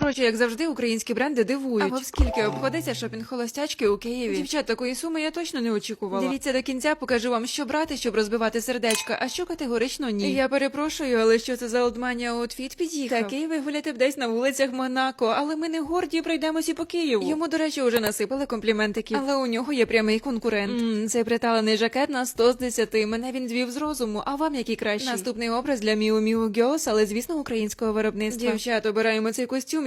Коротше, як завжди, українські бренди дивують. Або скільки обходиться шопінг холостячки у Києві. Дівчат, такої суми я точно не очікувала. Дивіться до кінця, покажу вам, що брати, щоб розбивати сердечка, а що категорично ні. Я перепрошую, але що це за олдманія outfit під'їхав? Такий вигуляти б десь на вулицях Монако, але ми не горді пройдемося по Києву. Йому, до речі, вже насипали компліментиків. Але у нього є прямий конкурент. М, цей приталений жакет на 100 з 10. Мене він звів з розуму. А вам який кращий? Наступний образ для Міу Міу Girls, але звісно українського виробництва. Дівчат, обираємо цей костюм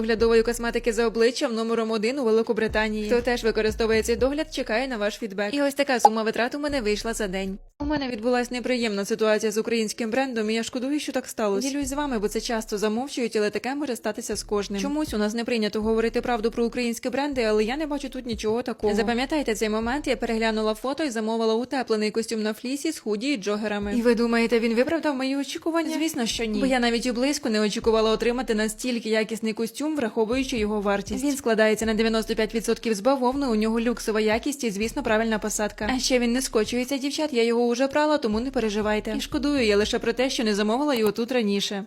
доглядової косметики за обличчям номером один у Великобританії. Хто теж використовує цей догляд, чекає на ваш фідбек. І ось така сума витрат у мене вийшла за день. У мене відбулася неприємна ситуація з українським брендом, і я шкодую, що так сталося. Ділюсь з вами, бо це часто замовчують, але таке може статися з кожним. Чомусь у нас не прийнято говорити правду про українські бренди, але я не бачу тут нічого такого. Запам'ятайте цей момент. Я переглянула фото і замовила утеплений костюм на флісі з худі і джогерами. І ви думаєте, він виправдав мої очікування? Звісно, що ні. Бо я навіть і близько не очікувала отримати настільки якісний костюм, враховуючи його вартість. Він складається на 95% з бавовни, у нього люксова якість і, звісно, правильна посадка. А ще він не скочується, дівчат. Я його уже прала, тому не переживайте. І шкодую я лише про те, що не замовила його тут раніше.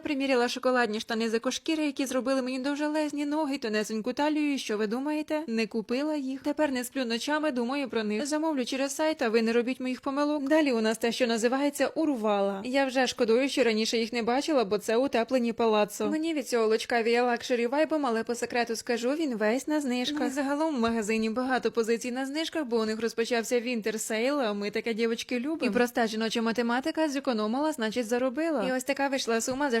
приміряла шоколадні штани з екошкіри, які зробили мені довжелезні ноги, тонесеньку талію. Що ви думаєте? Не купила їх. Тепер не сплю ночами, думаю про них. Замовлю через сайт, а ви не робіть моїх помилок. Далі у нас те, що називається урвала. Я вже шкодую, що раніше їх не бачила, бо це утеплені палацо. Мені від цього лучка віє лакшері вайбом, але по секрету скажу, він весь на знижках. Ну, загалом в магазині багато позицій на знижках, бо у них розпочався вінтер сейл, а ми таке дівочки любимо. І проста жіноча математика зекономила, значить заробила. І ось така вийшла сума за